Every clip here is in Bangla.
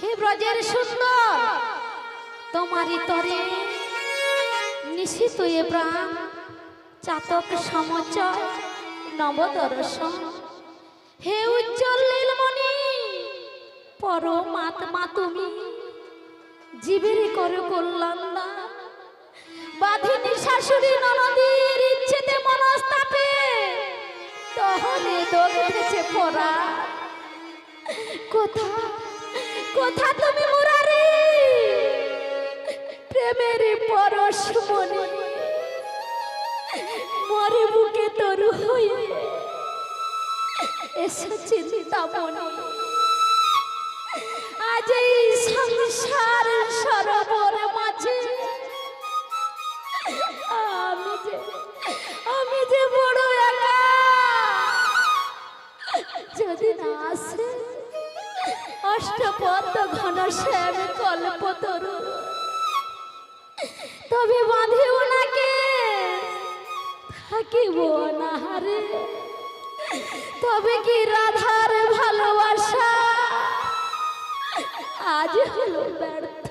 হে ব্রজের সুন্দর, তোমারই তরে নিশিত প্রাণ, চাতক সমচয় নবদর্শন। হে উজ্জ্বল নীলমণি, পরমাত্মা তুমি, জীবের করে কল্যাণ দান। বাধিনী শাশুড়ি ননদীর ইচ্ছেতে মনস্তাপে তহলে দগ্ধেছে পরা কোথা? কোথা তুমি মুরারি প্রেমের পরশ মনে। মরে বুকে তরু হয়ে এসেছে চিন্তামণি আজ এই সংসার সরোবর মাঝে আমি যে আমি যে বড় একা। যদি না আসে অষ্টপদ্ম ঘন শ্যাম কল্প তরু তবে নাকে থাকিব না তবে কি রাধার ভালোবাসা? আজ হলো ব্যর্থ।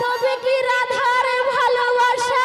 তবে কি রাধার ভালোবাসা?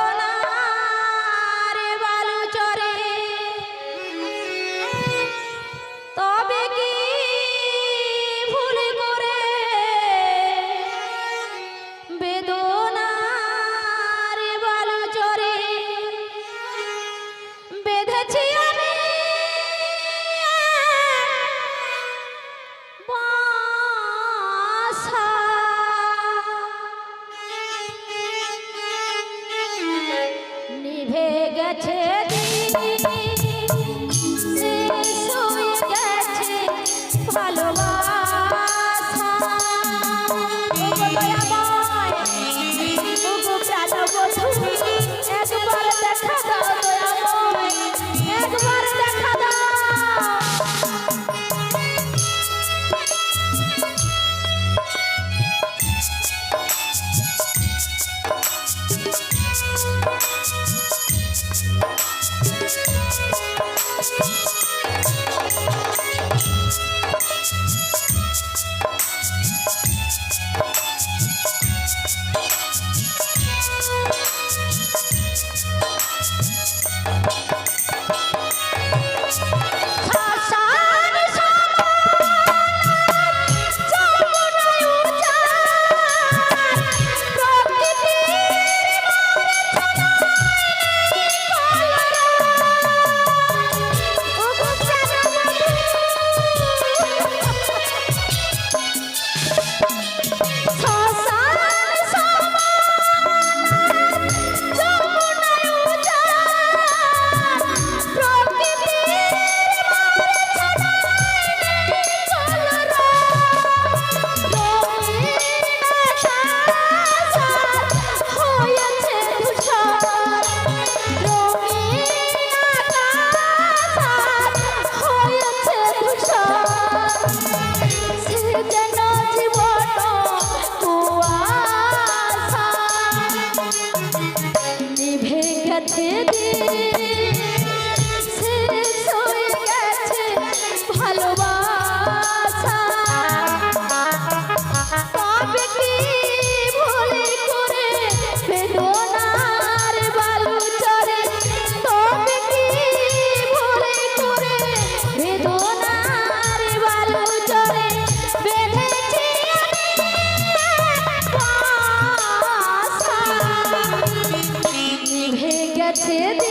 গেছে